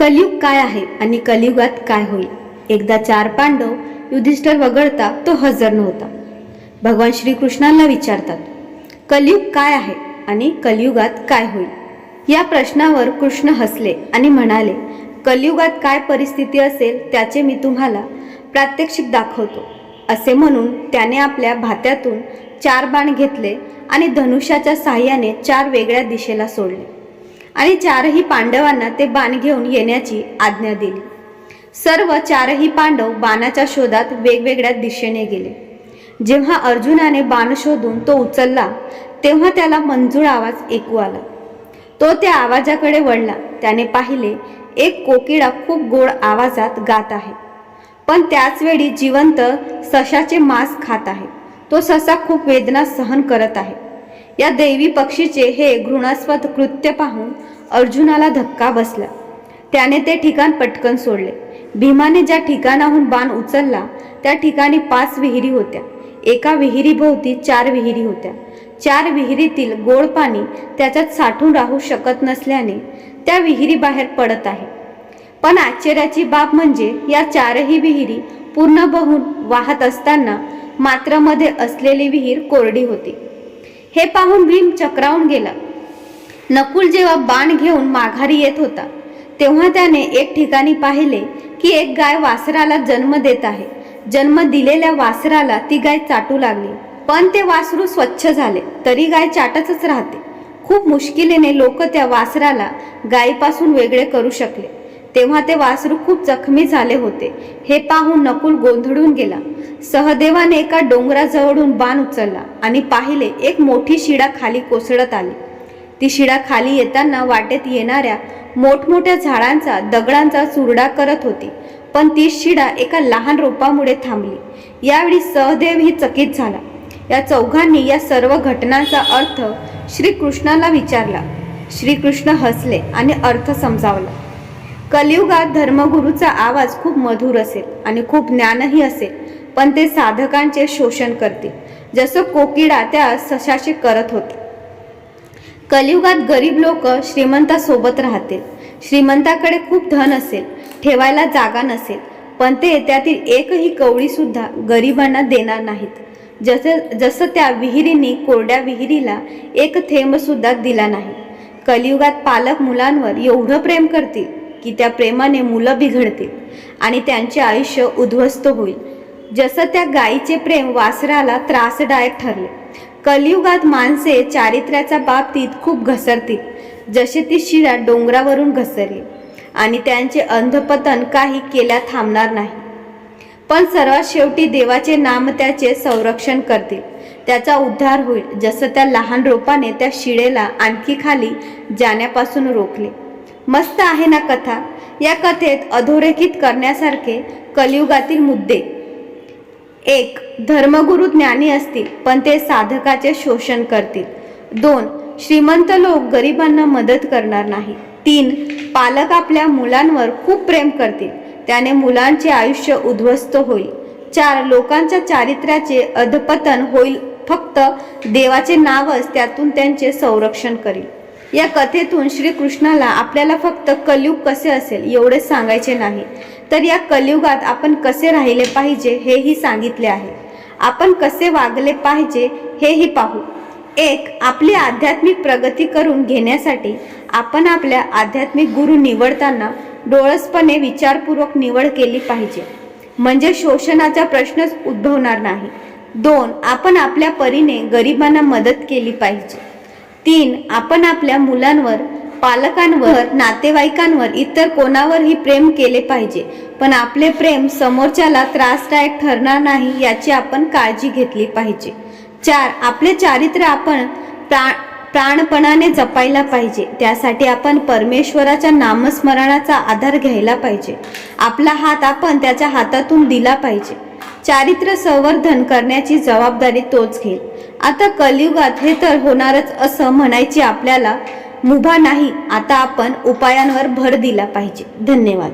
कलियुग काय आहे आणि कलियुगात काय होईल? एकदा चार पांडव युधिष्ठर वगळता तो हजर नव्हता. भगवान श्रीकृष्णांना विचारतात कलियुग काय आहे आणि कलियुगात काय होईल? या प्रश्नावर कृष्ण हसले आणि म्हणाले कलियुगात काय परिस्थिती असेल त्याचे मी तुम्हाला प्रात्यक्षिक दाखवतो. असे म्हणून त्याने आपल्या भात्यातून चार बाण घेतले आणि धनुष्याच्या साह्याने चार वेगळ्या दिशेला सोडले. आणि चारही पांडवांना ते बाण घेऊन येण्याची आज्ञा दिली. सर्व चारही पांडव बाणाच्या शोधात वेगवेगळ्या दिशेने गेले. जेव्हा अर्जुनाने बाण शोधून तो उचलला तेव्हा त्याला मंजूळ आवाज ऐकू आला. तो त्या आवाजाकडे वळला. त्याने पाहिले एक कोकिळा खूप गोड आवाजात गात आहे. पण त्याचवेळी जिवंत सशाचे मांस खात आहे. तो ससा खूप वेदना सहन करत आहे. या दैवी पक्षीचे हे घृणास्पद कृत्य पाहून अर्जुनाला धक्का बसला. त्याने ते ठिकाण पटकन सोडले. भीमाने ज्या ठिकाणाहून बाण उचलला त्या ठिकाणी पाच विहिरी होत्या. एका विहिरीभोवती चार विहिरी होत्या. चार विहिरीतील गोड पाणी त्याच्यात साठून राहू शकत नसल्याने त्या विहिरी बाहेर पडत आहे. पण आश्चर्याची बाब म्हणजे या चारही विहिरी पूर्ण बहून वाहत असताना मात्रमध्ये असलेली विहीर कोरडी होती. हे पाहून भीम चक्रावून गेला. नकुल जेव्हा बाण घेऊन माघारी येत होता तेव्हा त्याने एक ठिकाणी पाहिले की एक गाय वासराला जन्म देत आहे. जन्म दिलेल्या वासराला ती गाय चाटू लागली. पण ते वासरू स्वच्छ झाले तरी गाय चाटतच राहते. खूप मुश्किलीने लोक त्या वासराला गायीपासून वेगळे करू शकले. तेव्हा ते वासरू खूप जखमी झाले होते. हे पाहून नकुल गोंधळून गेला. सहदेवाने एका डोंगराजवळून बाण उचलला आणि पाहिले एक मोठी शिडा खाली कोसळत आली. ती शिडा खाली येताना वाटेत येणाऱ्या मोठमोठ्या झाडांचा दगडांचा चुरडा करत होती. पण ती शिडा एका लहान रोपामुळे थांबली. यावेळी सहदेवही चकित झाला. या चौघांनी या सर्व घटनांचा अर्थ श्रीकृष्णाला विचारला. श्रीकृष्ण हसले आणि अर्थ समजावला. कलियुगात धर्मगुरूचा आवाज खूप मधुर असेल आणि खूप ज्ञानही असेल पण ते साधकांचे शोषण करतील जसं कोकिडा त्या सशाशी करत होते. कलियुगात गरीब लोक श्रीमंतासोबत राहतील श्रीमंताकडे खूप धन असेल ठेवायला जागा नसेल पण ते त्यातील एकही कवळीसुद्धा गरिबांना देणार नाहीत. जसं जसं त्या विहिरींनी कोरड्या विहिरीला एक थेंबसुद्धा दिला नाही. कलियुगात पालक मुलांवर एवढं प्रेम करतील की त्या प्रेमाने मुलं बिघडतील आणि त्यांचे आयुष्य उद्ध्वस्त होईल. जसं त्या गायीचे प्रेम वासराला त्रासदायक ठरले. कलियुगात माणसे चारित्र्याच्या बाबतीत खूप घसरतील जसे ती शिरा डोंगरावरून घसरली आणि त्यांचे अंधपतन काही केल्या थांबणार नाही. पण सर्वात शेवटी देवाचे नाम त्याचे संरक्षण करतील. त्याचा उद्धार होईल जसं त्या लहान रोपाने त्या शिळेला आणखी खाली जाण्यापासून रोखले. मस्त आहे ना कथा? या कथेत अधोरेखित करण्यासारखे कलियुगातील मुद्दे. एक धर्मगुरु ज्ञानी असतील पण ते साधकाचे शोषण करतील. दोन श्रीमंत लोक गरिबांना मदत करणार नाही. तीन पालक आपल्या मुलांवर खूप प्रेम करतील. त्याने मुलांचे आयुष्य उद्ध्वस्त होईल. चार लोकांच्या चारित्र्याचे अधपतन होईल. फक्त देवाचे नावच त्यातून त्यांचे संरक्षण करील. या कथेतून श्रीकृष्णाला आपल्याला फक्त कलियुग कसे असेल एवढेच सांगायचे नाही. तर या कलियुगात आपण कसे राहिले पाहिजे हेही सांगितले आहे. आपण कसे वागले पाहिजे हेही पाहू. एक आपली आध्यात्मिक प्रगती करून घेण्यासाठी आपण आपल्या आध्यात्मिक गुरु निवडताना डोळसपणे विचारपूर्वक निवड केली पाहिजे. म्हणजे शोषणाचा प्रश्नच उद्भवणार नाही. दोन आपण आपल्या परीने गरिबांना मदत केली पाहिजे. तीन आपण आपल्या मुलांवर पालकांवर नातेवाईकांवर इतर कोणावरही प्रेम केले पाहिजे. पण आपले प्रेम समोरच्याला त्रासदायक ठरणार नाही याची आपण काळजी घेतली पाहिजे. चार आपले चारित्र्य आपण प्रा प्राणपणाने जपायला पाहिजे. त्यासाठी आपण परमेश्वराच्या नामस्मरणाचा आधार घ्यायला पाहिजे. आपला हात आपण त्याच्या हातातून दिला पाहिजे. चारित्र्य संवर्धन करण्याची जबाबदारी तोच घेईल. आता कलियुगात हे तर होणारच असं म्हणायची आपल्याला मुभा नाही. आता आपण उपायांवर भर दिला पाहिजे. धन्यवाद.